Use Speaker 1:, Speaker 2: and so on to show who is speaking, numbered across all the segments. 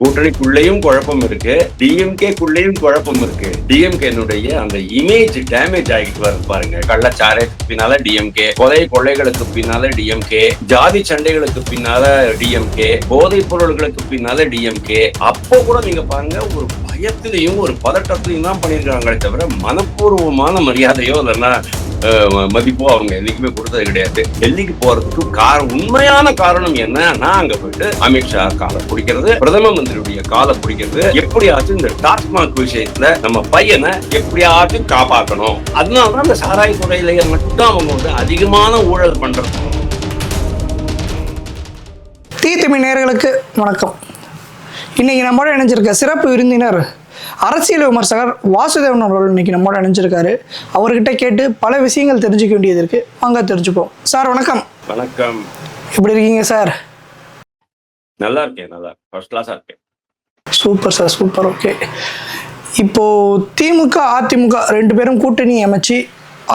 Speaker 1: கூட்டணிக்குள்ளேயும் குழப்பம் இருக்கு. டிஎம்கேக்குள்ளேயும் குழப்பம் இருக்கு. டிஎம்கேனுடைய அந்த இமேஜ் டேமேஜ் ஆகிட்டு வருது பாருங்க. கள்ளச்சாரைக்கு பின்னால டிஎம்கே கொலை கொள்ளைகளுக்கு பின்னால டிஎம்கே ஜாதி சண்டைகளுக்கு பின்னால டிஎம்கே போதைப் பொருள்களுக்கு பின்னால டிஎம்கே அப்போ கூட நீங்க பாருங்க ஒரு பயத்திலையும் ஒரு பதட்டத்திலையும் தான் பண்ணியிருக்காங்களே தவிர மனப்பூர்வமான மரியாதையோ இல்லைன்னா மதிப்போ அவங்க என்னைக்குமே கொடுத்தது கிடையாது. டெல்லிக்கு போறதுக்கு கார உண்மையான காரணம் என்னன்னா அங்க போயிட்டு அமித்ஷா காலை பிடிக்கிறது பிரதம மந்திரியுடைய காலை பிடிக்கிறது எப்படியாச்சும் இந்த டாஸ்மாக் விஷயத்துல நம்ம பையனை எப்படியாச்சும் காப்பாற்றணும் அதனாலதான் இந்த சாராய துறையிலேயே மட்டும் அவங்க வந்து அதிகமான ஊழல் பண்றது.
Speaker 2: தீ தமிழ் வணக்கம். இன்னைக்கு நம்மளோட இணைஞ்சிருக்க சிறப்பு விருந்தினர் அரசியல் விமர்சகர் வாசுதேவன் அவர்கள் இன்னைக்கு நம்மளோட இணைஞ்சிருக்காரு. அவர்கிட்ட கேட்டு பல விஷயங்கள் தெரிஞ்சுக்க வேண்டியது இருக்கு. வாங்க தெரிஞ்சுப்போம். சார் வணக்கம்.
Speaker 1: வணக்கம்.
Speaker 2: எப்படி இருக்கீங்க சார்?
Speaker 1: நல்லா இருக்கேன் நல்லா ஃபர்ஸ்ட் கிளாஸா இருக்கேன்.
Speaker 2: Super sir. சூப்பர். ஓகே. இப்போ திமுக அதிமுக ரெண்டு பேரும் கூட்டணி அமைச்சு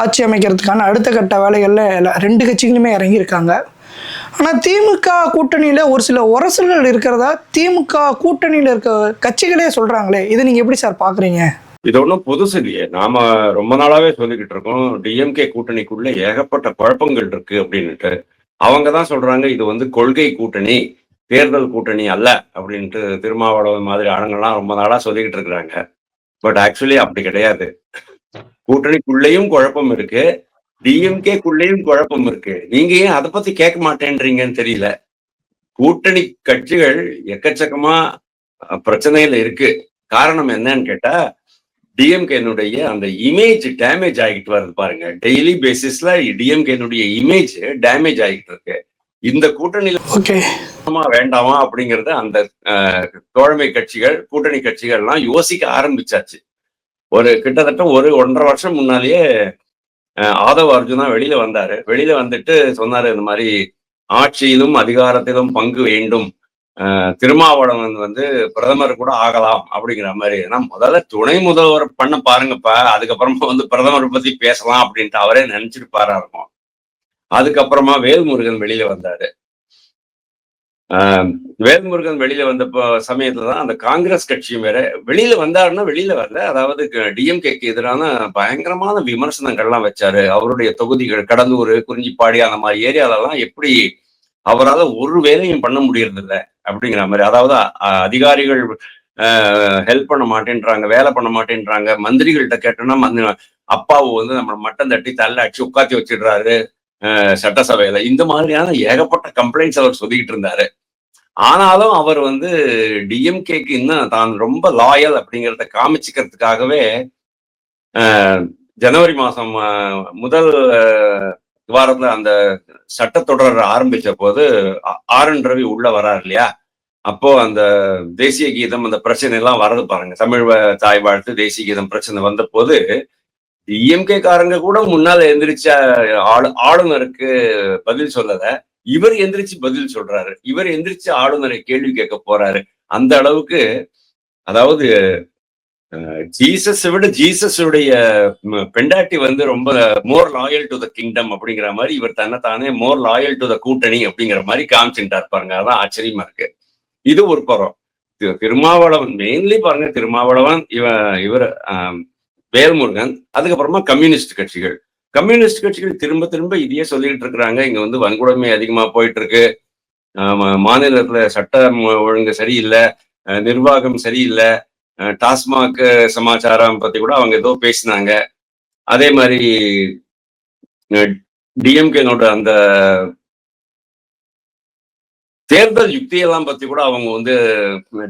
Speaker 2: ஆட்சி அமைக்கிறதுக்கான அடுத்த கட்ட வேலைகளில் ரெண்டு கட்சிகளுமே இறங்கியிருக்காங்க. ஆனால் திமுக கூட்டணியில் ஒரு சில உரசல்கள் இருக்கிறதா திமுக கூட்டணியில் இருக்க கட்சிகளே சொல்கிறாங்களே இதை நீங்கள் எப்படி சார் பார்க்குறீங்க
Speaker 1: இது ஒன்றும் புதுசு இல்லையே நாம ரொம்ப நாளாவே சொல்லிக்கிட்டு இருக்கோம். டிஎம்கே கூட்டணிக்குள்ள ஏகப்பட்ட குழப்பங்கள் இருக்கு அப்படின்னுட்டு. அவங்க தான் சொல்றாங்க இது வந்து கொள்கை கூட்டணி தேர்தல் கூட்டணி அல்ல அப்படின்ட்டு திருமாவளவன் மாதிரி ஆளுங்கள்லாம் ரொம்ப நாளா சொல்லிக்கிட்டு இருக்கிறாங்க. பட் ஆக்சுவலி அப்படி கிடையாது. கூட்டணிக்குள்ளேயும் குழப்பம் இருக்கு. டிஎம்கேக்குள்ளேயும் குழப்பம் இருக்கு. நீங்க ஏன் அதை பத்தி கேட்க மாட்டேன்றீங்கன்னு தெரியல. கூட்டணி கட்சிகள் எக்கச்சக்கமா பிரச்சனையில இருக்கு. காரணம் என்னன்னு கேட்டா டிஎம்கேனுடைய அந்த இமேஜ் டேமேஜ் ஆகிட்டு வருது பாருங்க. டெய்லி பேசிஸ்ல டிஎம்கேனுடைய இமேஜ் டேமேஜ் ஆகிட்டு இருக்கு. இந்த கூட்டணியில வேண்டாமா, அப்படிங்கறது அந்த தோழமை கட்சிகள் கூட்டணி கட்சிகள்லாம் யோசிக்க ஆரம்பிச்சாச்சு. ஒரு கிட்டத்தட்ட ஒரு ஒன்றரை வருஷம் முன்னாலேயே ஆதவ அர்ஜுனா வெளியில வந்தாரு. வெளியில வந்துட்டு சொன்னாரு இந்த மாதிரி ஆட்சியிலும் அதிகாரத்திலும் பங்கு வேண்டும். திருமாவளவன் வந்து பிரதமர் கூட ஆகலாம் அப்படிங்கிற மாதிரி. ஏன்னா முதல்ல துணை முதல்வர் பண்ண பாருங்கப்பா அதுக்கப்புறமா வந்து பிரதமர் பத்தி பேசலாம் அப்படின்ட்டு அவரே நினைச்சிட்டு பாரா இருக்கும் அதுக்கப்புறமா வேல்முருகன் வெளியில வந்தாரு. வேல்முருகன் வெளியில வந்த சமயத்துல தான் அந்த காங்கிரஸ் கட்சியும் வேற வெளியில வந்தாருன்னா வெளியில வரல. அதாவது டிஎம்கேக்கு எதிரான பயங்கரமான விமர்சனங்கள்லாம் வச்சாரு. அவருடைய தொகுதிகள் கடலூர் குறிஞ்சிப்பாடி அந்த மாதிரி ஏரியாலெல்லாம் எப்படி அவரால் ஒரு வேலையும் பண்ண முடியறதில்ல அப்படிங்கிற மாதிரி. அதாவது அதிகாரிகள் ஹெல்ப் பண்ண மாட்டேன்றாங்க வேலை பண்ண மாட்டேன்றாங்க. மந்திரிகள்கிட்ட கேட்டோம்னா மந்த- அப்பாவு வந்து நம்ம மட்டம் தட்டி தள்ள அடிச்சு உட்காத்தி வச்சிடுறாரு. சட்டசபையில. இந்த மாதிரியான ஏகப்பட்ட கம்ப்ளைண்ட்ஸ் அவர் சொல்லிக்கிட்டு இருந்தாரு. ஆனாலும் அவர் வந்து டிஎம்கேக்கு இன்னும் தான் ரொம்ப லாயல் அப்படிங்கிறத காமிச்சுக்கிறதுக்காகவே ஜனவரி மாசம் முதல் வாரத்துல அந்த சட்டத்தொடர் ஆரம்பிச்ச போது ஆர் என் ரவி உள்ள வரார் இல்லையா? அப்போ அந்த தேசிய கீதம் அந்த பிரச்சனை எல்லாம் வரது பாருங்க. தமிழ் தாய் வாழ்த்து தேசிய கீதம் பிரச்சனை வந்த போது டிஎம்கே காரங்க கூட முன்னால எந்திரிச்ச ஆளு ஆளுநருக்கு பதில் சொல்லல. இவர் எந்திரிச்சு பதில் சொல்றாரு. இவர் எந்திரிச்சு ஆளுநரை கேள்வி கேட்க போறாரு. அந்த அளவுக்கு அதாவது ஜீசஸ் விட ஜீசஸுடைய பெண்டாட்டி வந்து ரொம்ப more loyal to the kingdom அப்படிங்கிற மாதிரி இவர் தன்னைத்தானே மோர் லாயல் டு த கூட்டணி அப்படிங்கிற மாதிரி காமிச்சுட்டார் பாருங்க. அதான் ஆச்சரியமா இருக்கு. இது ஒரு புறம் திருமாவளவன் மெயின்லி பாருங்க திருமாவளவன் இவன் இவர் ஆஹ் வேல்முருகன் அதுக்கப்புறமா கம்யூனிஸ்ட் கட்சிகள். கம்யூனிஸ்ட் கட்சிகள் திரும்ப திரும்ப இதையே சொல்லிட்டு இருக்கிறாங்க. இங்க வந்து வன்கொடுமை அதிகமா போயிட்டு இருக்கு மாநிலத்துல சட்டம் ஒழுங்கு சரியில்லை நிர்வாகம் சரியில்லை. டாஸ்மாக் சமாச்சாரம் பத்தி கூட அவங்க ஏதோ பேசினாங்க. அதே மாதிரி டிஎம்கேனோட அந்த தேர்தல் யுக்தியெல்லாம் பத்தி கூட அவங்க வந்து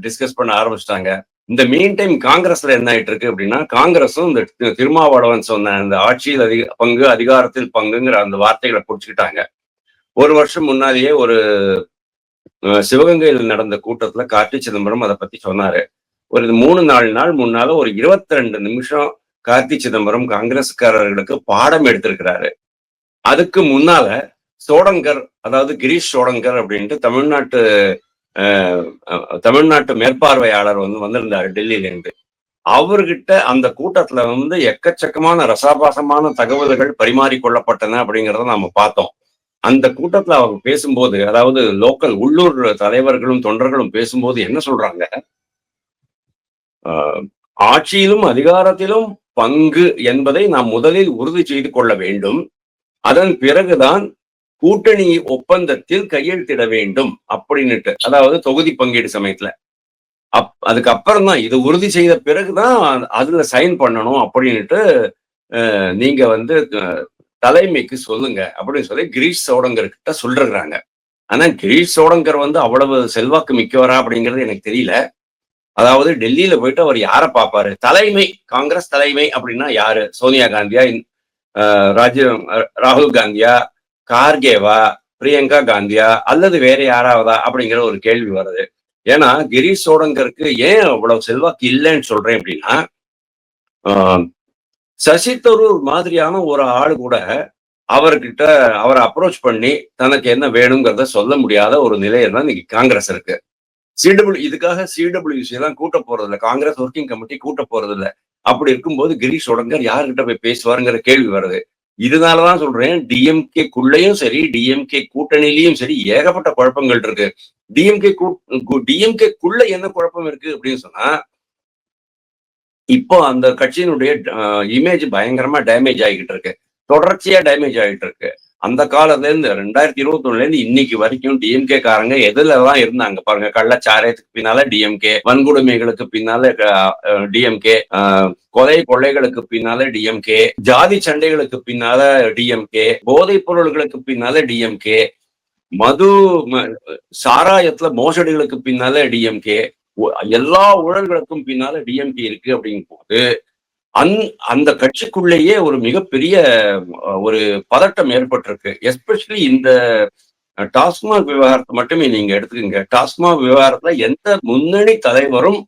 Speaker 1: டிஸ்கஸ் பண்ண ஆரம்பிச்சிட்டாங்க. இந்த மெயின் டைம் காங்கிரஸ்ல என்ன ஆயிட்டு இருக்கு அப்படின்னா காங்கிரஸும் இந்த திருமாவளவன் சொன்ன அந்த ஆட்சியில் அதிக பங்கு அதிகாரத்தில் பங்குங்கிற அந்த வார்த்தைகளை பிடிச்சிக்கிட்டாங்க. ஒரு வருஷம் முன்னாலேயே ஒரு சிவகங்கையில் நடந்த கூட்டத்துல கார்த்தி சிதம்பரம் அதை பத்தி சொன்னாரு. ஒரு மூணு நாலு நாள் முன்னால ஒரு இருபத்தி ரெண்டு நிமிஷம் கார்த்தி சிதம்பரம் காங்கிரஸ்காரர்களுக்கு பாடம் எடுத்திருக்கிறாரு. அதுக்கு முன்னால சோடங்கர் அதாவது கிரீஷ் சோடங்கர் அப்படின்ட்டு தமிழ்நாட்டு தமிழ்நாட்டு மேற்பார்வையாளர் வந்து வந்திருந்தார் டெல்லியிலேருந்து அவர்கிட்ட அந்த கூட்டத்துல வந்து எக்கச்சக்கமான ரசாபாசமான தகவல்கள் பரிமாறிக்கொள்ளப்பட்டன அப்படிங்கிறத நாம பார்த்தோம். அந்த கூட்டத்துல அவங்க பேசும்போது அதாவது லோக்கல் உள்ளூர் தலைவர்களும் தொண்டர்களும் பேசும்போது என்ன சொல்றாங்க? ஆஹ், ஆட்சியிலும் அதிகாரத்திலும் பங்கு என்பதை நாம் முதலில் உறுதி செய்து கொள்ள வேண்டும். அதன் பிறகுதான் கூட்டணி ஒப்பந்தத்தில் கையெழுத்திட வேண்டும் அப்படின்னுட்டு. அதாவது தொகுதி பங்கீடு சமயத்துல. அப் அதுக்கப்புறம் தான் இது உறுதி செய்த பிறகுதான் அதுல சைன் பண்ணணும் அப்படின்னுட்டு நீங்க வந்து தலைமைக்கு சொல்லுங்க அப்படின்னு சொல்லி கிரீஷ் சோடங்கர் கிட்ட சொல்றாங்க ஆனா கிரீஷ் சோடங்கர் வந்து அவ்வளவு செல்வாக்கு மிக்கவரா அப்படிங்கிறது எனக்கு தெரியல. அதாவது டெல்லியில போயிட்டு அவர் யாரை பார்ப்பாரு? தலைமை காங்கிரஸ் தலைமை அப்படின்னா யாரு? சோனியா காந்தியா ராஜீவ் ராகுல் காந்தியா கார்கேவா பிரியங்கா காந்தியா அல்லது வேற யாராவதா அப்படிங்கிற ஒரு கேள்வி வருது. ஏன்னா கிரீஷ் சோடங்கருக்கு ஏன் அவ்வளவு செல்வாக்கு இல்லைன்னு சொல்றேன் அப்படின்னா ஆஹ், சசி தரூர் மாதிரியான ஒரு ஆள் கூட அவர்கிட்ட அவரை அப்ரோச் பண்ணி தனக்கு என்ன வேணுங்கிறத சொல்ல முடியாத ஒரு நிலையில தான் இன்னைக்கு காங்கிரஸ் இருக்கு. சிடபிள்யூ இதுக்காக சிடபிள்யூசி எல்லாம் கூட்ட போறது இல்லை காங்கிரஸ் ஒர்க்கிங் கமிட்டி கூட்ட போறது இல்லை அப்படி இருக்கும்போது கிரீஷ் சோடங்கர் யார்கிட்ட போய் பேசுவாருங்கிற கேள்வி வருது. இதனாலதான் சொல்றேன் டிஎம்கே குள்ளேயும் சரி டிஎம்கே கூட்டணியிலயும் சரி ஏகப்பட்ட குழப்பங்கள் இருக்கு. டிஎம்கே டிஎம்கே குள்ள என்ன குழப்பம் இருக்கு அப்படின்னு சொன்னா இப்போ அந்த கட்சியினுடைய இமேஜ் பயங்கரமா டேமேஜ் ஆகிட்டு இருக்கு. தொடர்ச்சியா டேமேஜ் ஆகிட்டு இருக்கு. அந்த காலத்துல இருந்து ரெண்டாயிரத்தி இருபத்தி இருந்து இன்னைக்கு வரைக்கும் டிஎம்கே காரங்க எதுல தான் இருந்தாங்க பாருங்க. கள்ளச்சாராயத்துக்கு பின்னால டிஎம்கே வன்கொடுமைகளுக்கு பின்னால டிஎம்கே கொலை கொள்ளைகளுக்கு பின்னால டிஎம்கே ஜாதி சண்டைகளுக்கு பின்னால டிஎம்கே போதைப் பொருள்களுக்கு பின்னால டிஎம்கே மது சாராயத்துல மோசடிகளுக்கு பின்னால டிஎம்கே எல்லா ஊழல்களுக்கும் பின்னால டிஎம்கே இருக்கு அப்படிங்கும் போது அந் அந்த கட்சிக்குள்ளேயே ஒரு மிகப்பெரிய ஒரு பதட்டம் ஏற்பட்டிருக்கு. எஸ்பெஷலி இந்த டாஸ்மாக் விவகாரத்தை மட்டுமே நீங்க எடுத்துக்கோங்க. டாஸ்மாக் விவகாரத்துல எந்த முன்னணி தலைவரும்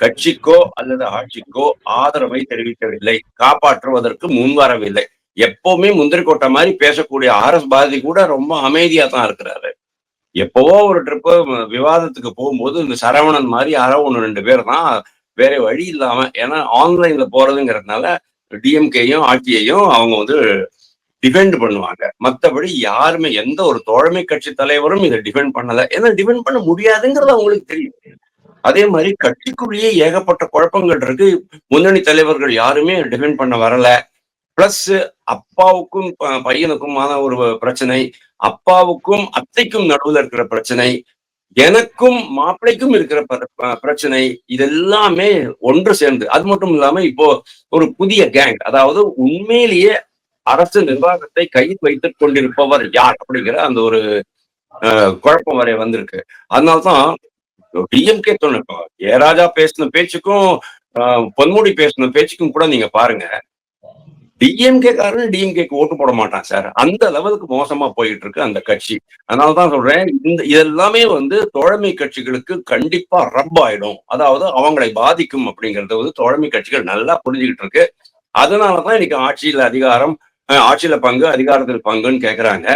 Speaker 1: கட்சிக்கோ அல்லது ஆட்சிக்கோ ஆதரவை தெரிவிக்கவில்லை. காப்பாற்றுவதற்கு முன்வரவில்லை எப்பவுமே முந்திரி கோட்டை மாதிரி பேசக்கூடிய ஆர் எஸ் பாரதி கூட ரொம்ப அமைதியா தான் இருக்கிறாரு. எப்பவோ ஒரு ட்ரிப்பு விவாதத்துக்கு போகும்போது இந்த சரவணன் மாதிரி யாரோ ஒன்று ரெண்டு பேர் தான் வேற வழி இல்லாம ஏன்னா ஆன்லைன்ல போறதுங்கிறதுனால டிஎம்கேயும் ஆர்டிஐயும் அவங்க வந்து டிஃபெண்ட் பண்ணுவாங்க. மத்தபடி யாருமே எந்த ஒரு தோழமை கட்சி தலைவரும் இதை டிஃபெண்ட் பண்ணல. ஏன்னா டிஃபெண்ட் பண்ண முடியாதுங்கிறது அவங்களுக்கு தெரியும். அதே மாதிரி கட்சிக்குள்ளேயே ஏகப்பட்ட குழப்பங்கள் இருக்கு. முன்னணி தலைவர்கள் யாருமே டிஃபெண்ட் பண்ண வரல. பிளஸ் அப்பாவுக்கும் ப- பையனுக்குமான ஒரு பிரச்சனை. அப்பாவுக்கும் அத்தைக்கும் நடுவுல இருக்கிற பிரச்சனை. எனக்கும் மாப்பிள்ளைக்கும் இருக்கிற ப- பிரச்சனை இதெல்லாமே ஒன்று சேர்ந்து. அது மட்டும் இல்லாம இப்போ ஒரு புதிய கேங் அதாவது உண்மையிலேயே அரசு நிர்வாகத்தை கையில் வைத்துக் கொண்டிருப்பவர் யார் அப்படிங்கிற அந்த ஒரு அஹ், குழப்பம் வரை வந்திருக்கு. அதனால்தான் டிஎம்கே தோணும் ஏராஜா பேசின பேச்சுக்கும் பொன்முடி பேசின பேச்சுக்கும் கூட நீங்க பாருங்க டிஎம்கே காரன் டிஎம்கேக்கு ஓட்டு போட மாட்டான் சார். அந்த லெவலுக்கு மோசமா போயிட்டு இருக்கு அந்த கட்சி. அதனாலதான் சொல்றேன் இந்த இதெல்லாமே வந்து தோழமை கட்சிகளுக்கு கண்டிப்பா ரப் ஆயிடும் அதாவது அவங்களை பாதிக்கும் அப்படிங்கறது வந்து தோழமை கட்சிகள் நல்லா புரிஞ்சுக்கிட்டு இருக்கு. அதனாலதான் இன்னைக்கு ஆட்சியில அதிகாரம் ஆட்சியில பங்கு அதிகாரத்தில் பங்குன்னு கேக்குறாங்க.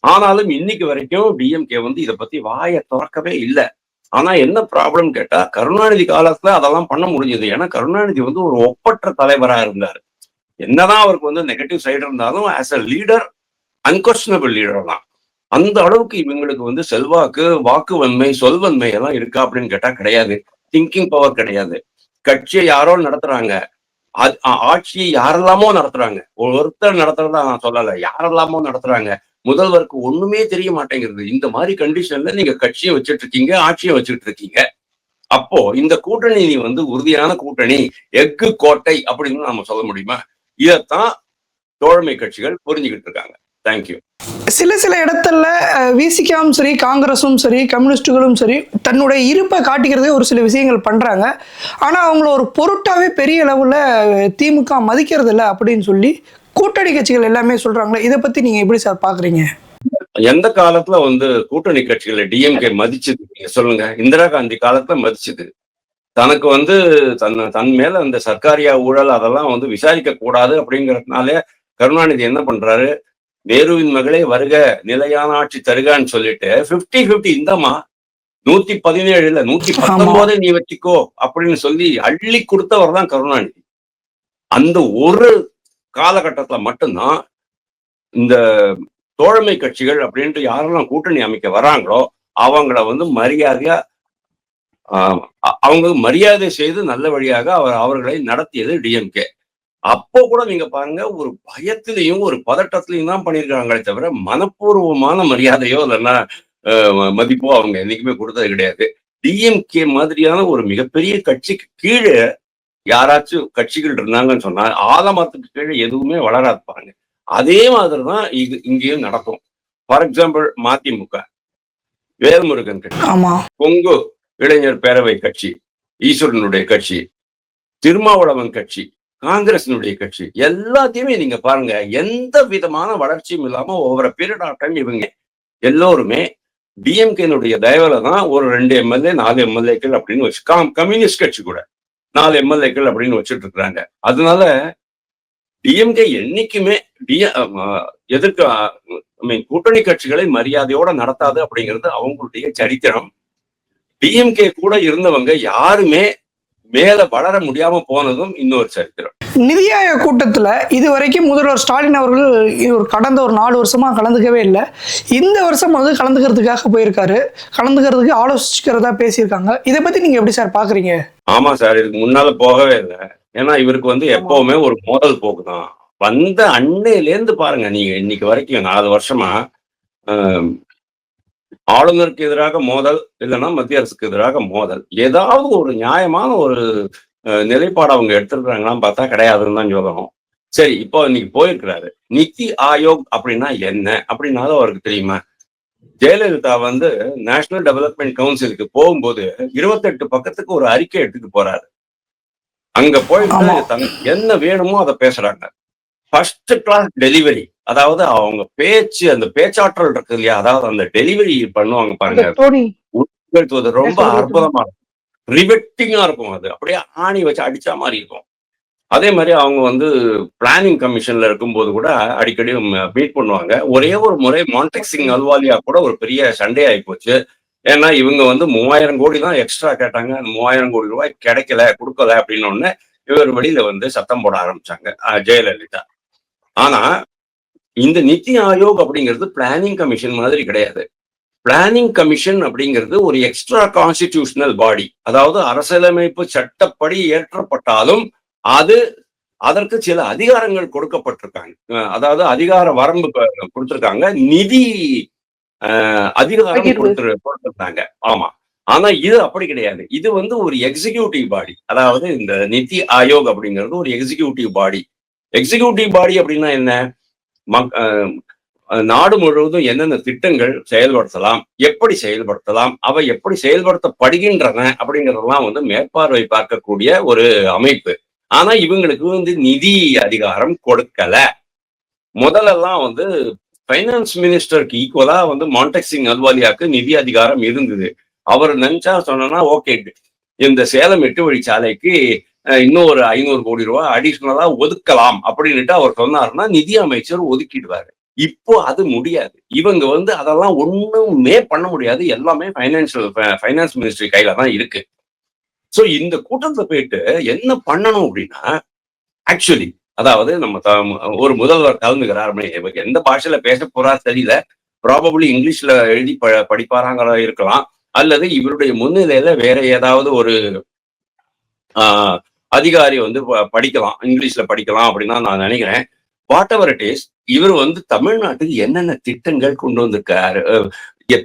Speaker 1: ஆனாலும் இன்னைக்கு வரைக்கும் டிஎம்கே வந்து இதை பத்தி வாயை திறக்கவே இல்லை. ஆனா என்ன ப்ராப்ளம் கேட்டா கருணாநிதி காலத்துல அதெல்லாம் பண்ண முடிஞ்சது. ஏன்னா கருணாநிதி வந்து ஒரு ஒப்பற்ற தலைவரா இருந்தாரு. என்னதான் அவருக்கு வந்து நெகட்டிவ் சைடு இருந்தாலும் as a leader unquestionable leader தான். அந்த அளவுக்கு இவங்களுக்கு வந்து செல்வாக்கு வாக்கு வன்மை சொல்வன்மை எல்லாம் இருக்கா அப்படின்னு கேட்டா கிடையாது. திங்கிங் பவர் கிடையாது. கட்சியை யாரோ நடத்துறாங்க. ஆட்சியை யாரெல்லாமோ நடத்துறாங்க. ஒருத்தர் நடத்துறதா நான் சொல்லல. யாரெல்லாமோ நடத்துறாங்க. முதல்வருக்கு ஒண்ணுமே தெரிய மாட்டேங்கிறது இந்த மாதிரி கண்டிஷன்ல நீங்க கட்சியை வச்சுட்டு இருக்கீங்க ஆட்சியை வச்சுட்டு இருக்கீங்க அப்போ இந்த கூட்டணி வந்து உறுதியான கூட்டணி எஃகு கோட்டை அப்படின்னு நம்ம சொல்ல முடியுமா? இதைத்தான் தோழமை கட்சிகள் புரிஞ்சுக்கிட்டு இருக்காங்க. தேங்க்யூ
Speaker 2: சில சில இடத்துல விசிகாவும் சரி காங்கிரஸும் சரி கம்யூனிஸ்டுகளும் சரி தன்னுடைய இருப்பை காட்டிக்கிறதுக்கு ஒரு சில விஷயங்கள் பண்றாங்க. ஆனா அவங்கள ஒரு பொருட்டாவே பெரிய அளவுல திமுக மதிக்கிறது இல்லை அப்படின்னு சொல்லி கூட்டணி கட்சிகள் எல்லாமே சொல்றாங்களே இதை பத்தி நீங்க எப்படி சார் பாக்குறீங்க?
Speaker 1: எந்த காலத்துல வந்து கூட்டணி கட்சிகளை டிஎம்கே மதிச்சது? நீங்க சொல்லுங்க. இந்திரா காந்தி காலத்துல மதிச்சது. தனக்கு வந்து தன் தன் மேல அந்த சர்க்காரியா ஊழல் அதெல்லாம் வந்து விசாரிக்க கூடாது அப்படிங்கறதுனால கருணாநிதி என்ன பண்றாரு? நேருவின் மகளே வருக நிலையான ஆட்சி தருகான்னு சொல்லிட்டு 50 50 இந்தமா நூத்தி பதினேழுல நூத்தி பத்தொன்பதே நீ வச்சுக்கோ அப்படின்னு சொல்லி அள்ளி கொடுத்தவர் தான் கருணாநிதி. அந்த ஒரு காலகட்டத்துல மட்டும்தான் இந்த தோழமை கட்சிகள் அப்படின்ட்டு யாரெல்லாம் கூட்டணி அமைக்க வராங்களோ அவங்கள வந்து மரியாதையா ஆஹ் அ- அவங்களுக்கு மரியாதை செய்து நல்ல வழியாக அவர் அவர்களை நடத்தியது டிஎம்கே அப்போ கூட நீங்க பாருங்க ஒரு பயத்திலையும் ஒரு பதட்டத்திலையும் தான் பண்ணியிருக்காங்களே தவிர மனப்பூர்வமான மரியாதையோ இல்லைன்னா மதிப்போ அவங்க என்னைக்குமே கொடுத்தது கிடையாது. டிஎம்கே மாதிரியான ஒரு மிகப்பெரிய கட்சிக்கு கீழே யாராச்சும் கட்சிகள் இருந்தாங்கன்னு சொன்னா ஆலமரத்துக்கு கீழே எதுவுமே வளராது பாருங்க. அதே மாதிரி தான் இது இங்கேயும் நடக்கும். ஃபார் எக்ஸாம்பிள் மதிமுக. வேல்முருகன் கட்சி.
Speaker 2: ஆமா.
Speaker 1: கொங்கு. இளைஞர் பேரவை கட்சி ஈஸ்வரனுடைய கட்சி திருமாவளவன் கட்சி காங்கிரசினுடைய கட்சி எல்லாத்தையுமே நீங்க பாருங்க. எந்த விதமான வளர்ச்சியும் இல்லாம ஒவ்வொரு பீரியட் ஆஃப் டைம் இவங்க எல்லோருமே டிஎம்கேனுடைய தயவுல தான் ஒரு ரெண்டு எம்எல்ஏ நாலு எம்எல்ஏக்கள் அப்படின்னு வச்சு காம் கம்யூனிஸ்ட் கட்சி கூட நாலு எம்எல்ஏக்கள் அப்படின்னு வச்சுட்டு இருக்கிறாங்க. அதனால டிஎம்கே என்னைக்குமே டிஎ எதிர்க்க ஐ மீன் கூட்டணி கட்சிகளை மரியாதையோட நடத்தாது அப்படிங்கிறது அவங்களுடைய சரித்திரம். டிஎம்கே கூட இருந்தவங்க யாருமே மேல வளர முடியாம போனதும் இன்னொரு சரித்திரம்.
Speaker 2: நிதி ஆயோக் கூட்டத்துல இது வரைக்கும் முதல்வர் ஸ்டாலின் அவர்கள் ஒரு கடந்த ஒரு நாலு வருஷமா கலந்துக்கவே இல்லை. இந்த வருஷம் வந்து கலந்துக்கிறதுக்காக போயிருக்காரு. கலந்துக்கிறதுக்கு ஆலோசிக்கிறதா பேசியிருக்காங்க. இதை பத்தி நீங்க எப்படி சார் பாக்குறீங்க?
Speaker 1: ஆமா சார் இதுக்கு முன்னால போகவே இல்லை. ஏன்னா இவருக்கு வந்து எப்பவுமே ஒரு மோதல் போக்குதான். வந்த அன்னையிலேருந்து பாருங்க நீங்க இன்னைக்கு வரைக்கும் நாலு வருஷமா ஆளுநருக்கு எதிராக மோதல் இல்லைன்னா மத்திய அரசுக்கு எதிராக மோதல். ஏதாவது ஒரு நியாயமான ஒரு நிலைப்பாடு அவங்க எடுத்துருக்காங்களான்னு பார்த்தா கிடையாதுன்னு தான் சொல்லணும் சரி இப்போ இன்னைக்கு போயிருக்கிறாரு. நித்தி ஆயோக் அப்படின்னா என்ன? அப்படின்னாலும் அவருக்கு தெரியுமா? ஜெயலலிதா வந்து நேஷனல் டெவலப்மெண்ட் கவுன்சிலுக்கு போகும்போது இருபத்தெட்டு பக்கத்துக்கு ஒரு அறிக்கை எடுத்துட்டு போறாரு. அங்க போயிட்டு என்ன வேணுமோ அதை பேசுறாங்க. ஃபர்ஸ்ட் கிளாஸ் டெலிவரி அதாவது அவங்க பேச்சு அந்த பேச்சாற்றல் இருக்கு இல்லையா? அதாவது அந்த டெலிவரி பண்ணுவாங்க பாருங்க. ரொம்ப அற்புதமா இருக்கும். ரிவெட்டிங்கா இருக்கும் அது. அப்படியே ஆணி வச்சு அடிச்சா மாதிரி இருக்கும். அதே மாதிரி அவங்க வந்து பிளானிங் கமிஷன்ல இருக்கும்போது கூட அடிக்கடி மீட் பண்ணுவாங்க. ஒரே ஒரு முறை மான்டெக் சிங் அல்வாலியா கூட ஒரு பெரிய சண்டே ஆகி போச்சு. ஏன்னா இவங்க வந்து மூவாயிரம் கோடி தான் எக்ஸ்ட்ரா கேட்டாங்க. அந்த மூவாயிரம் கோடி ரூபாய் கிடைக்கல கொடுக்கல அப்படின்னு இவர் வெளியில வந்து சத்தம் போட ஆரம்பிச்சாங்க. ஜெயலலிதா. ஆனா இந்த நித்தி ஆயோக் அப்படிங்கிறது பிளானிங் கமிஷன் மாதிரி கிடையாது. பிளானிங் கமிஷன் அப்படிங்கிறது ஒரு எக்ஸ்ட்ரா கான்ஸ்டிடியூஷனல் பாடி அதாவது அரசியலமைப்பு சட்டப்படி ஏற்றப்பட்டாலும் அது அதற்கு சில அதிகாரங்கள் கொடுக்கப்பட்டிருக்காங்க. அதாவது அதிகார வரம்பு கொடுத்திருக்காங்க. நிதி அதிகாரம். கொடுத்துரு கொடுத்திருந்தாங்க. ஆமா. ஆனா இது அப்படி கிடையாது. இது வந்து ஒரு எக்ஸிகியூட்டிவ் பாடி அதாவது இந்த நிதி ஆயோக் அப்படிங்கிறது ஒரு எக்ஸிகியூட்டிவ் பாடி எக்ஸிகியூட்டிவ் பாடி அப்படின்னா என்ன? நாடு முழுவதும் என்னென்ன திட்டங்கள் செயல்படுத்தலாம் எப்படி செயல்படுத்தலாம் அவை எப்படி செயல்படுத்தப்படுகின்றன அப்படிங்கறதெல்லாம் வந்து மேற்பார்வை பார்க்கக்கூடிய ஒரு அமைப்பு. ஆனா இவங்களுக்கு வந்து நிதி அதிகாரம் கொடுக்கல. முதலெல்லாம் வந்து பைனான்ஸ் மினிஸ்டருக்கு ஈக்குவலா வந்து மான்டெக் சிங் அல்வாலியாவுக்கு நிதி அதிகாரம் இருந்தது. அவர் நினைச்சா சொன்னா ஓகே இந்த சேலம் எட்டு வழிச்சாலைக்கு சாலைக்கு இன்னும் ஒரு ஐநூறு கோடி ரூபாய் அடிஷ்னலா ஒதுக்கலாம் அப்படின்னுட்டு அவர் சொன்னாருன்னா நிதி அமைச்சர் ஒதுக்கிடுவாரு. இப்போ அது முடியாது. இவங்க வந்து அதெல்லாம் ஒண்ணுமே பண்ண முடியாது. எல்லாமே ஃபைனான்சியல் ஃபைனான்ஸ் மினிஸ்ட்ரி கையில தான் இருக்கு. ஸோ இந்த கூட்டத்தில் போயிட்டு என்ன பண்ணணும் அப்படின்னா ஆக்சுவலி அதாவது நம்ம ஒரு முதல்வர் கலந்துக்கிறார் அப்படின்னு எந்த பாஷையில பேச போறா தெரியல. ப்ராபபிளி இங்கிலீஷ்ல எழுதி ப படிப்பாராங்க இருக்கலாம். அல்லது இவருடைய முன்னிலையில வேற ஏதாவது ஒரு ஆஹ், அதிகாரி வந்து படிக்கலாம். இங்கிலீஷ்ல படிக்கலாம் அப்படின்னு நான் நினைக்கிறேன். வாட் எவர் இட் இஸ் இவர் வந்து தமிழ்நாட்டுக்கு என்னென்ன திட்டங்கள் கொண்டு வந்திருக்காரு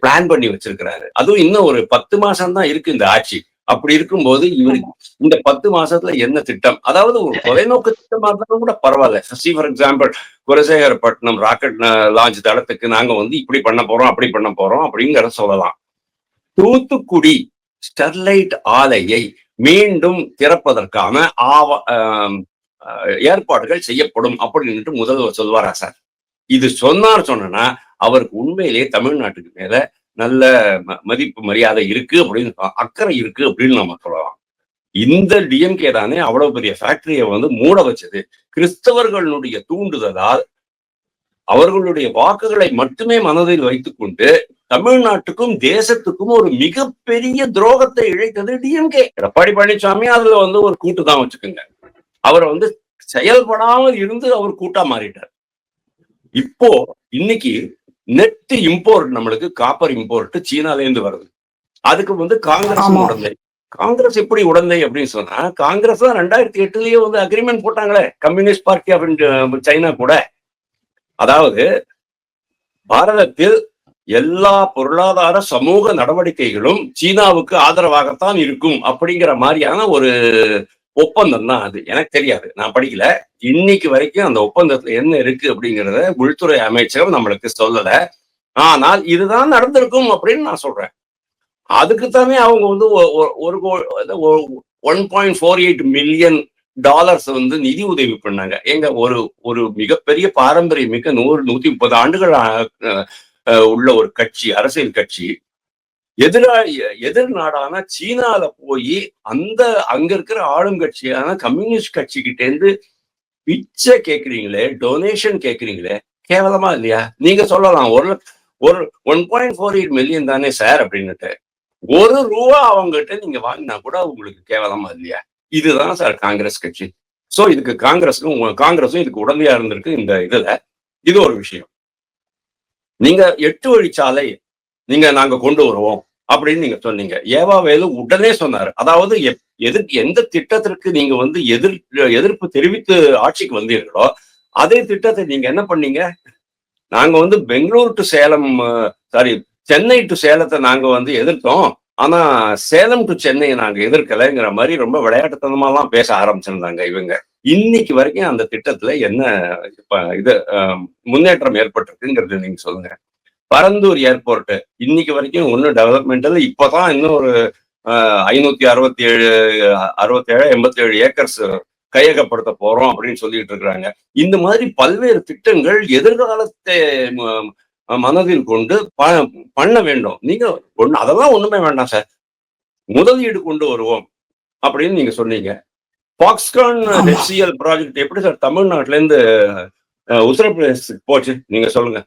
Speaker 1: பிளான் பண்ணி வச்சிருக்கிறாரு. அதுவும் இன்னும் ஒரு பத்து மாசம் தான் இருக்கு இந்த ஆட்சி. அப்படி இருக்கும்போது இவருக்கு இந்த பத்து மாசத்துல என்ன திட்டம்? அதாவது ஒரு தொலைநோக்கு திட்டமா இருந்தாலும் கூட பரவாயில்ல. Sasi for example Kulasekarapattinam rocket launch தளத்துக்கு நாங்க வந்து இப்படி பண்ண போறோம் அப்படி பண்ண போறோம் அப்படிங்கிறத சொல்லலாம். தூத்துக்குடி ஸ்டெர்லைட் ஆலையை மீண்டும் திறப்பதற்கான ஆவ ஏற்பாடுகள் செய்யப்படும் அப்படின்ட்டு முதல்வர் சொல்வாரா சார்? இது சொன்னார் சொன்னா அவருக்கு உண்மையிலேயே தமிழ்நாட்டுக்கு மேல நல்ல ம- மதிப்பு மரியாதை இருக்கு அப்படின்னு அக்கறை இருக்கு அப்படின்னு நம்ம சொல்லலாம். இந்த டிஎம்கே தானே அவ்வளவு பெரிய ஃபேக்டரியை வந்து மூட வச்சது. கிறிஸ்தவர்களுடைய தூண்டுதலால் அவர்களுடைய வாக்குகளை மட்டுமே மனதில் வைத்துக்கொண்டு தமிழ்நாட்டுக்கும் தேசத்துக்கும் ஒரு மிகப்பெரிய துரோகத்தை இழைத்தது டிஎம்கே எடப்பாடி பழனிசாமி அதுல வந்து ஒரு கூட்டு தான் வச்சுக்கோங்க. அவரை வந்து செயல்படாமல் இருந்து அவர் கூட்டா மாறிட்டார். இப்போ இன்னைக்கு நெட் இம்போர்ட் நம்மளுக்கு காப்பர் இம்போர்ட் சீனால இருந்து வருது. அதுக்கு வந்து காங்கிரஸ். உடந்தை. காங்கிரஸ் எப்படி உடந்தை அப்படின்னு சொன்னா காங்கிரஸ் தான் ரெண்டாயிரத்தி எட்டுலயே வந்து அக்ரிமெண்ட் போட்டாங்களே கம்யூனிஸ்ட் பார்ட்டி ஆஃப் சைனா கூட. அதாவது பாரதத்தில் எல்லா பொருளாதார சமூக நடவடிக்கைகளும் சீனாவுக்கு ஆதரவாகத்தான் இருக்கும் அப்படிங்கிற மாதிரியான ஒரு ஒப்பந்தம் தான் அது. எனக்கு தெரியாது. நான் படிக்கல. இன்னைக்கு வரைக்கும் அந்த ஒப்பந்தத்துல என்ன இருக்கு அப்படிங்கிறத உள்துறை அமைச்சகம் நம்மளுக்கு சொல்லல. ஆனால் இதுதான் நடந்திருக்கும் அப்படின்னு நான் சொல்றேன். அதுக்குத்தானே அவங்க வந்து ஒரு one point four eight million dollars வந்து நிதி உதவி பண்ணாங்க. எங்க ஒரு ஒரு மிகப்பெரிய பாரம்பரியம் மிக்க நூறு நூத்தி முப்பது ஆண்டுகள் உள்ள ஒரு கட்சி அரசியல் கட்சி எதிரா எதிர் நாடான சீனால போய் அந்த அங்க இருக்கிற ஆளும் கட்சியான கம்யூனிஸ்ட் கட்சி கிட்ட இருந்து பிச்சை கேக்குறீங்களே டொனேஷன் கேக்குறீங்களே கேவலமா இல்லையா? நீங்க சொல்லலாம் ஒரு ஒரு one point four eight million தானே சார் அப்படின்னுட்டு. ஒரு ரூபா அவங்ககிட்ட நீங்க வாங்கினா கூட உங்களுக்கு கேவலமா இல்லையா? இதுதான் சார் காங்கிரஸ் கட்சி. சோ இதுக்கு காங்கிரஸுக்கும் காங்கிரஸும் இதுக்கு உடந்தையா இருந்திருக்கு இந்த இதுல. இது ஒரு விஷயம். நீங்க எட்டு வழிச்சாலை நீங்க நாங்க கொண்டு வருவோம் அப்படின்னு நீங்க சொன்னீங்க. ஏவா வேலு உடனே சொன்னாரு. அதாவது எப்- எதிர் எந்த திட்டத்திற்கு நீங்க வந்து எதிர் எதிர்ப்பு தெரிவித்து ஆட்சிக்கு வந்தீர்களோ அதே திட்டத்தை நீங்க என்ன பண்ணீங்க? நாங்க வந்து Bangalore to Salem sorry Chennai to சேலத்தை நாங்க வந்து எதிர்த்தோம். ஆனா சேலம் டு சென்னையை நாங்க எதிர்க்கலைங்கிற மாதிரி ரொம்ப விளையாட்டுத்தனமாலாம் பேச ஆரம்பிச்சிருந்தாங்க இவங்க. இன்னைக்கு வரைக்கும் அந்த திட்டத்துல என்ன இப்ப இது முன்னேற்றம் ஏற்பட்டிருக்குங்கிறது நீங்க சொல்லுங்க. பரந்தூர் ஏர்போர்ட் இன்னைக்கு வரைக்கும் ஒன்றும் டெவலப்மெண்ட்டில் இப்போதான் இன்னும் ஒரு ஐநூத்தி அறுபத்தி ஏழு அறுபத்தி ஏழு எண்பத்தி ஏழு ஏக்கர்ஸ் கையகப்படுத்த போறோம் அப்படின்னு சொல்லிட்டு இருக்கிறாங்க. இந்த மாதிரி பல்வேறு திட்டங்கள் எதிர்காலத்தை மனதில் கொண்டு ப- பண்ண வேண்டும். நீங்க ஒண்ணு அதெல்லாம் ஒண்ணுமே வேண்டாம் சார். முதலீடு கொண்டு வருவோம் அப்படின்னு நீங்க சொன்னீங்க. பாக்ஸ்கான். ஹெச்சிஎல் ப்ராஜெக்ட் எப்படி சார்? தமிழ்நாட்டுல இருந்து உத்தரப்பிரதேசத்துக்கு போச்சு? நீங்க சொல்லுங்க.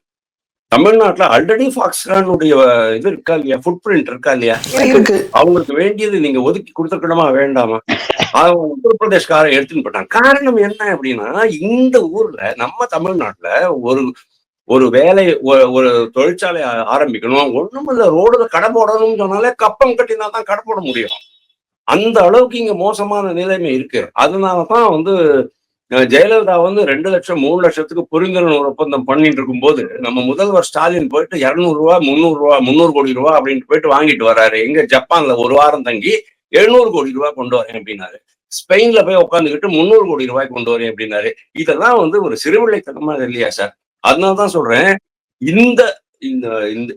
Speaker 1: தமிழ்நாட்டுல ஆல்ரெடி ஃபாக்ஸ்கானுடைய இது இருக்கா இல்லையா? ஃபுட் பிரிண்ட் இருக்கா இல்லையா?
Speaker 2: இருக்கு.
Speaker 1: அவங்களுக்கு வேண்டியது நீங்க ஒதுக்கி கொடுத்துருக்கணுமா வேண்டாமா? அவங்க உத்தரப்பிரதேஷ்காரன் எடுத்துன்னு போட்டாங்க காரணம் என்ன அப்படின்னா இந்த ஊர்ல நம்ம தமிழ்நாட்டுல ஒரு ஒரு வேலை ஒரு தொழிற்சாலை ஆரம்பிக்கணும். ஒண்ணும் இல்ல ரோடுல கடை போடணும்னு சொன்னாலே கப்பம் கட்டினா தான் கடை போட முடியும். அந்த அளவுக்கு இங்க மோசமான நிலைமை இருக்கு. அதனாலதான் வந்து ஜெயலலிதா வந்து ரெண்டு லட்சம் மூணு லட்சத்துக்கு புரிந்துணர்வு ஒப்பந்தம் பண்ணிட்டு இருக்கும்போது நம்ம முதல்வர் ஸ்டாலின் போயிட்டு இருநூறு ரூபா முந்நூறு ரூபா முந்நூறு கோடி ரூபா அப்படின்ட்டு போயிட்டு வாங்கிட்டு வர்றாரு எங்க ஜப்பான்ல ஒரு வாரம் தங்கி எழுநூறு கோடி ரூபாய் கொண்டு வரேன் அப்படின்னாரு. ஸ்பெயின்ல போய் உட்காந்துக்கிட்டு முந்நூறு கோடி ரூபாய் கொண்டு வரேன் அப்படின்னாரு. இதெல்லாம் வந்து ஒரு சிறுவிளைத்தனமா இல்லையா சார்? அதனால தான் சொல்றேன் இந்த இந்த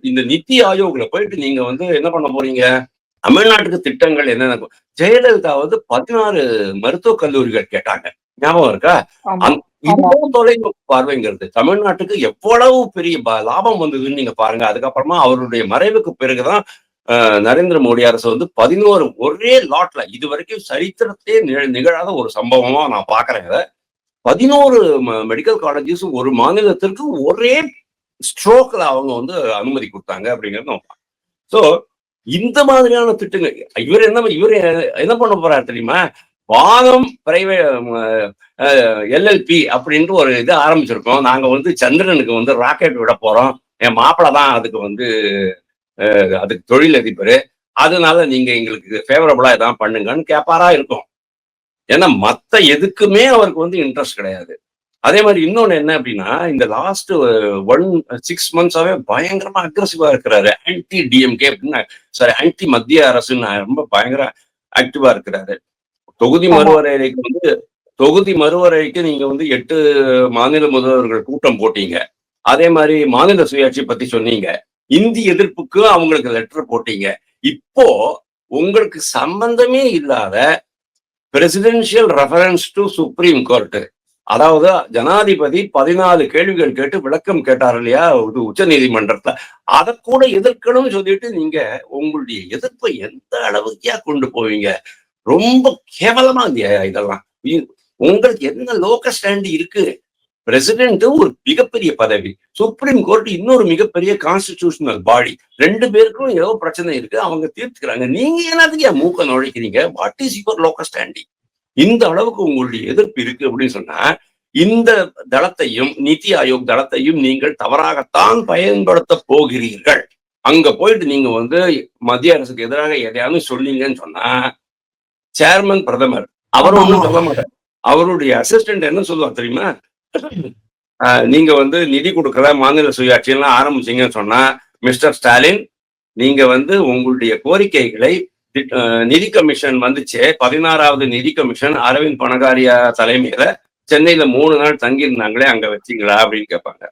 Speaker 1: இந்த- நித்தி ஆயோக்ல போயிட்டு நீங்க வந்து என்ன பண்ண போறீங்க? தமிழ்நாட்டுக்கு திட்டங்கள் என்னென்ன ஜெயலலிதா வந்து பதினாறு மருத்துவக் கல்லூரிகள் கேட்டாங்க. ஞாபகம் இருக்கா? இதுதான் தொலைநோக்கு பார்வைங்கிறது தமிழ்நாட்டுக்கு எவ்வளவு பெரிய லாபம் வந்ததுன்னு நீங்க பாருங்க. அதுக்கப்புறமா அவருடைய மறைவுக்கு பிறகுதான் நரேந்திர மோடி அரசு வந்து பதினோரு ஒரே லாட்ல இது வரைக்கும் சரித்திரத்திலே நிக- நிகழாத ஒரு சம்பவமா நான் பாக்குறேன் இதை. பதினோரு மெடிக்கல் காலேஜஸ் ஒரு மாநிலத்திற்கு ஒரே ஸ்ட்ரோக்ல அவங்க வந்து அனுமதி கொடுத்தாங்க அப்படிங்கிறது ஸோ இந்த மாதிரியான திட்டங்கள் இவர் என்ன இவர் என்ன பண்ண போறாரு தெரியுமா? வானம் பிரைவேட் எல்எல்பி அப்படின்ட்டு ஒரு இது ஆரம்பிச்சிருக்கோம். நாங்க வந்து சந்திரனுக்கு வந்து ராக்கெட் விட போறோம். என் மாப்பிள்ள தான் அதுக்கு வந்து அதுக்கு அதுக்கு தொழிலதிபர். அதனால நீங்க எங்களுக்கு ஃபேவரபுளா இதான் பண்ணுங்கன்னு கேப்பாரா இருக்கும். ஏன்னா மத்த எதுக்குமே அவருக்கு வந்து இன்ட்ரெஸ்ட் கிடையாது. அதே மாதிரி இன்னொன்னு என்ன அப்படின்னா இந்த லாஸ்ட் ஒன் சிக்ஸ் மந்த்ஸாவே பயங்கரமா அக்ரஸிவா இருக்கிறாரு. ஆன்டி டிஎம்கே அப்படின்னு சாரி ஆன்டி மத்திய அரசுன்னு ரொம்ப பயங்கர ஆக்டிவா இருக்கிறாரு. தொகுதி
Speaker 2: ஆமா.
Speaker 1: மறுவரைக்கு வந்து தொகுதி மறுவரைக்கு நீங்க வந்து எட்டு மாநில முதல்வர்கள் கூட்டம் போட்டீங்க. அதே மாதிரி மாநில சுயாட்சி பத்தி சொன்னீங்க. இந்தி எதிர்ப்புக்கு அவங்களுக்கு லெட்டர் போட்டீங்க. இப்போ உங்களுக்கு சம்பந்தமே இல்லாத presidential reference to supreme court அதாவது ஜனாதிபதி பதினாலு கேள்விகள் கேட்டு விளக்கம் கேட்டார் இல்லையா? இது உச்ச நீதிமன்றத்துல. அதை கூட எதிர்க்கணும்னு சொல்லிட்டு நீங்க உங்களுடைய எதிர்ப்பை எந்த அளவுக்கியா கொண்டு போவீங்க? ரொம்ப கேவலமா இல்லையா இதெல்லாம்? உங்களுக்கு என்ன லோக்க ஸ்டாண்ட் இருக்கு? பிரசிடென்ட் ஒரு மிகப்பெரிய பதவி சுப்ரீம் கோர்ட் இன்னொரு மிகப்பெரிய கான்ஸ்டிடியூஷனல் பாடி ரெண்டு பேருக்கும் ஏதோ பிரச்சனை இருக்கு அவங்க தீர்த்துக்கிறாங்க. நீங்க என்னதுக்கு என் மூக்க நுழைக்கிறீங்க? What is your local standing இந்த அளவுக்கு உங்களுடைய எதிர்ப்பு இருக்கு அப்படின்னு சொன்னா இந்த தளத்தையும் நிதி ஆயோக் தளத்தையும் நீங்கள் தவறாகத்தான் பயன்படுத்த போகிறீர்கள். அங்க போயிட்டு நீங்க வந்து மத்திய அரசுக்கு எதிராக எதையாவது சொன்னீங்கன்னு சொன்னா சேர்மன் பிரதமர் அவர் ஒன்றும் சொல்ல மாட்டார். அவருடைய அசிஸ்டன்ட் என்ன சொல்லுவார் தெரியுமா? நீங்க வந்து நிதி கொடுக்கல மாநில சுயாட்சியெல்லாம் ஆரம்பிச்சீங்கன்னு சொன்னா மிஸ்டர் ஸ்டாலின் நீங்க வந்து உங்களுடைய கோரிக்கைகளை நிதி கமிஷன் வந்துச்சு பதினாறாவது நிதி கமிஷன் அரவிந்த் பணகாரியா தலைமையில சென்னையில மூணு நாள் தங்கியிருந்தாங்களே அங்க வச்சீங்களா அப்படின்னு கேட்பாங்க.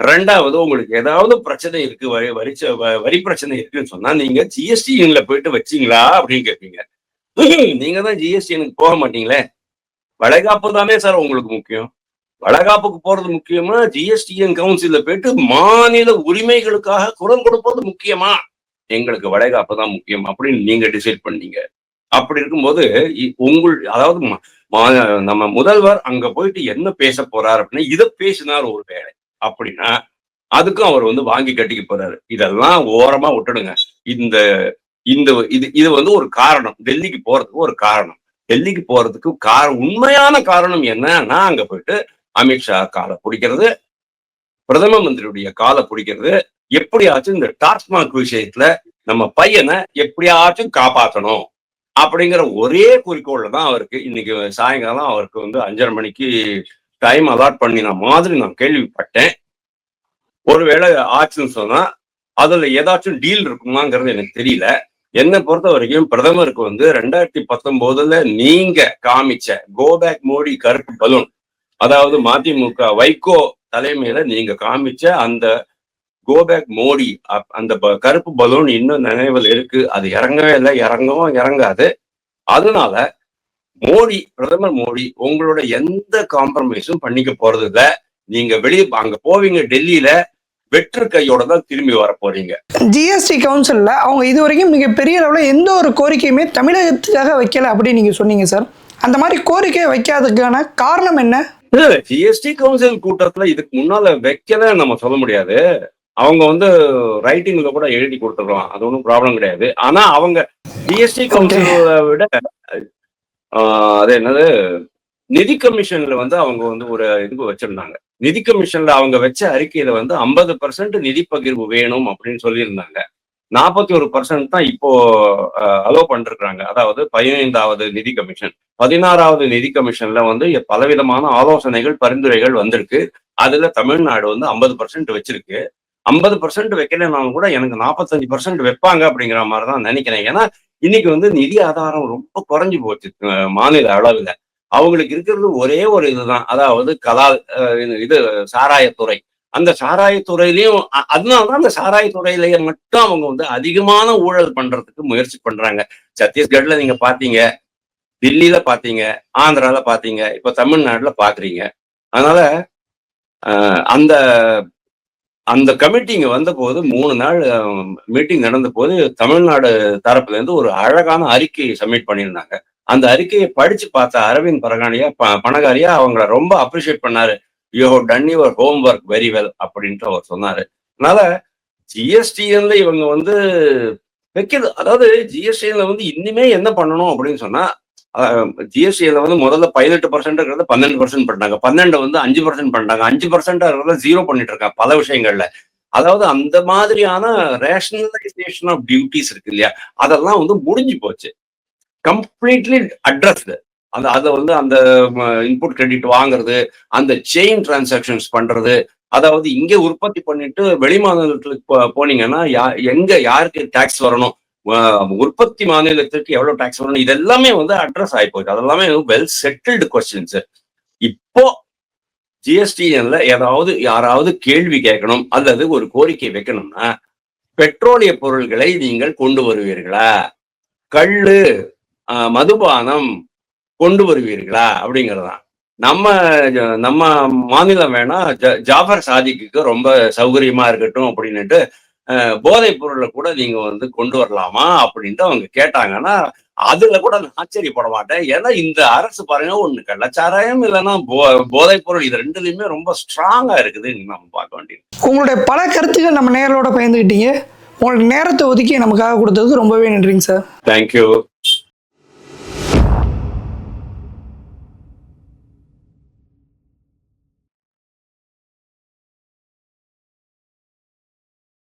Speaker 1: ரெண்டாவது உங்களுக்கு ஏதாவது பிரச்சனை இருக்கு வரி வரி வ- வரி பிரச்சனை இருக்குன்னு சொன்னா நீங்க ஜிஎஸ்டிஎன்ல போயிட்டு வச்சீங்களா அப்படின்னு கேட்பீங்க. நீங்க தான் ஜிஎஸ்டிஎனுக்கு போக மாட்டீங்களே. வளைகாப்பு தானே சார் உங்களுக்கு முக்கியம். வளகாப்புக்கு போறது முக்கியமா ஜிஎஸ்டிஎன் கவுன்சில்ல போயிட்டு மாநில உரிமைகளுக்காக குரல் கொடுப்பது முக்கியமா? எங்களுக்கு வளைகாப்பு தான் முக்கியம் அப்படின்னு நீங்க டிசைட் பண்ணீங்க. அப்படி இருக்கும்போது உங்கள் அதாவது நம்ம முதல்வர் அங்க போயிட்டு என்ன பேச போறாரு அப்படின்னா இதை பேசினார் ஒரு வேலை அப்படின்னா அதுக்கும் அவர் வந்து வாங்கி கட்டிக்க போறாரு. இதெல்லாம் ஓரமா விட்டுடுங்க. இந்த இந்த இது இது வந்து ஒரு காரணம். டெல்லிக்கு போறதுக்கு ஒரு காரணம். டெல்லிக்கு போறதுக்கு கார உண்மையான காரணம் என்னன்னா அங்க போயிட்டு அமித்ஷா காலை பிடிக்கிறது பிரதம மந்திரியுடைய காலை பிடிக்கிறது. எப்படியாச்சும் இந்த டாஸ்மாக் விஷயத்துல நம்ம பையனை எப்படியாச்சும் காப்பாற்றணும் அப்படிங்கிற ஒரே குறிக்கோள்ல தான் அவருக்கு இன்னைக்கு சாயங்காலம் அவருக்கு வந்து அஞ்சரை மணிக்கு டைம் அலாட் பண்ணின மாதிரி நான் கேள்விப்பட்டேன். ஒருவேளை ஆச்சுன்னு சொன்னா அதுல ஏதாச்சும் டீல் இருக்குமாங்கிறது எனக்கு தெரியல. என்னை பொறுத்த வரைக்கும் பிரதமருக்கு வந்து ரெண்டாயிரத்தி பத்தொன்பதுல நீங்க காமிச்ச கோபேக் மோடி கருப்பு பலூன் அதாவது மதிமுக வைகோ தலைமையில நீங்க காமிச்ச அந்த கோபேக் மோடி அப்- அந்த ப- கருப்பு பலூன் இன்னும் நினைவில் இருக்கு. அது இறங்கவே இல்லை. இறங்கவும் இறங்காது. அதனால மோடி பிரதமர் மோடி உங்களோட எந்த காம்ப்ரமைஸும் பண்ணிக்க போறது இல்ல. நீங்க வெளியே அங்க போவீங்க டெல்லியில வெற்று கையோட தான் திரும்பி வர போறீங்க.
Speaker 2: ஜிஎஸ்டி கவுன்சிலில் அவங்க இது வரைக்கும் மிகப்பெரிய அளவில் எந்த ஒரு கோரிக்கையுமே தமிழகத்துக்காக வைக்கல அப்படின்னு நீங்கள் சொன்னீங்க சார் அந்த மாதிரி கோரிக்கை வைக்காததுக்கான காரணம் என்ன?
Speaker 1: ஜிஎஸ்டி கவுன்சில் கூட்டத்துல இதுக்கு முன்னால வைக்கல நம்ம சொல்ல முடியாது. அவங்க வந்து ரைட்டிங்ல கூட எழுதி கொடுத்துருக்கலாம் அது ஒன்றும் ப்ராப்ளம் கிடையாது. ஆனா அவங்க ஜிஎஸ்டி கவுன்சிலை விட அது என்னது? நிதி கமிஷன்ல வந்து அவங்க வந்து ஒரு இது வச்சிருந்தாங்க. நிதி கமிஷன்ல அவங்க வச்ச அறிக்கையில வந்து ஐம்பது பர்சன்ட் நிதி பகிர்வு வேணும் அப்படின்னு சொல்லியிருந்தாங்க. நாற்பத்தி ஒரு பர்சன்ட் தான் இப்போ அலோ பண்ணிருக்கிறாங்க. அதாவது பதினைந்தாவது நிதி கமிஷன் பதினாறாவது நிதி கமிஷன்ல வந்து பலவிதமான ஆலோசனைகள் பரிந்துரைகள் வந்திருக்கு. அதுல தமிழ்நாடு வந்து ஐம்பது பர்சன்ட் வச்சிருக்கு. ஐம்பது பர்சன்ட் வைக்கலனாலும் கூட எனக்கு நாற்பத்தஞ்சு பர்சன்ட் வைப்பாங்க அப்படிங்கிற மாதிரி தான் நினைக்கிறேன். ஏன்னா இன்னைக்கு வந்து நிதி ஆதாரம் ரொம்ப குறைஞ்சு போச்சு மாநில அளவுல. அவங்களுக்கு இருக்கிறது ஒரே ஒரு இதுதான். அதாவது கலா அஹ் இது சாராயத்துறை. அந்த சாராயத்துறையிலையும் அதனாலதான் அந்த சாராயத்துறையிலேயே மட்டும் அவங்க வந்து அதிகமான ஊழல் பண்றதுக்கு முயற்சி பண்றாங்க. சத்தீஸ்கர்ல நீங்க பாத்தீங்க டெல்லியில பாத்தீங்க ஆந்திரால பாத்தீங்க இப்ப தமிழ்நாடுல பாக்குறீங்க. அதனால அந்த அந்த கமிட்டிங்க வந்த போது மூணு நாள் மீட்டிங் நடந்த போது தமிழ்நாடு தரப்புல இருந்து ஒரு அழகான அறிக்கையை சப்மிட் பண்ணியிருந்தாங்க. அந்த அறிக்கையை படிச்சு பார்த்த அரவிந்த் பரகானியா ப- பணக்காரியா அவங்கள ரொம்ப அப்ரிஷியேட் பண்ணாரு. You have done your homework very well அப்படின்ட்டு அவர் சொன்னாரு. அதனால ஜிஎஸ்டிஎன்ல இவங்க வந்து வைக்கிறது அதாவது ஜிஎஸ்டிஎன்ல வந்து இனிமே என்ன பண்ணணும் அப்படின்னு சொன்னா ஜிஎஸ்டியில் வந்து முதல்ல பதினெட்டு பர்சன்ட்ங்கிறத பன்னெண்டு பர்சன்ட் பண்ணிட்டாங்க. பன்னெண்டு வந்து அஞ்சு பர்சன்ட் பண்ணிட்டாங்க. அஞ்சு பர்சன்ட் ஜீரோ பண்ணிட்டு இருக்காங்க பல விஷயங்கள்ல. அதாவது அந்த மாதிரியான ரேஷனலைசேஷன் ஆஃப் டியூட்டிஸ் இருக்கு இல்லையா அதெல்லாம் வந்து முடிஞ்சு போச்சு. கம்ப்ளீட்லி அட்ரஸ்டு அந்த அதை வந்து அந்த இன்புட் கிரெடிட் வாங்குறது அந்த செயின் டிரான்சாக்ஷன்ஸ் பண்றது அதாவது இங்க உற்பத்தி பண்ணிட்டு வெளி மாநிலத்துக்கு போ- போனீங்கன்னா யா- எங்க யாருக்கு டாக்ஸ் வரணும் உற்பத்தி மாநிலத்திற்கு எவ்வளவு டாக்ஸ் வரணும் இது எல்லாமே வந்து அட்ரஸ் ஆகி போகுது அதெல்லாமே வெல் செட்டில்டு கொஸ்டின்ஸ் இப்போ ஜிஎஸ்டிஎன்ல ஏதாவது யாராவது கேள்வி கேட்கணும் அல்லது ஒரு கோரிக்கை வைக்கணும்னா பெட்ரோலிய பொருள்களை நீங்கள் கொண்டு வருவீர்களா? கல் மதுபானம் கொண்டு வருவீர்களா அப்படிங்கறதுதான் நம்ம நம்ம மாநிலம் வேணா ஜாஃபர் சாதிக்கு ரொம்ப சௌகரியமா இருக்கட்டும் அப்படின்னுட்டு போதைப் பொருளை கூட நீங்க வந்து கொண்டு வரலாமா அப்படின்ட்டு அவங்க கேட்டாங்கன்னா அதுல கூட நான் ஆச்சரியப்பட மாட்டேன். ஏன்னா இந்த அரசு பாருங்க ஒண்ணு கள்ளச்சாராயம் இல்லைன்னா போ போதைப் பொருள் இது ரெண்டுலயுமே ரொம்ப ஸ்ட்ராங்கா இருக்குது நம்ம பார்க்க வேண்டியது.
Speaker 2: உங்களுடைய பல கருத்துக்கள் நம்ம நேரோட பயந்துக்கிட்டீங்க உங்களோட நேரத்தை ஒதுக்கி நமக்காக கொடுத்ததுக்கு ரொம்பவே நன்றிங்க சார்.
Speaker 1: தேங்க்யூ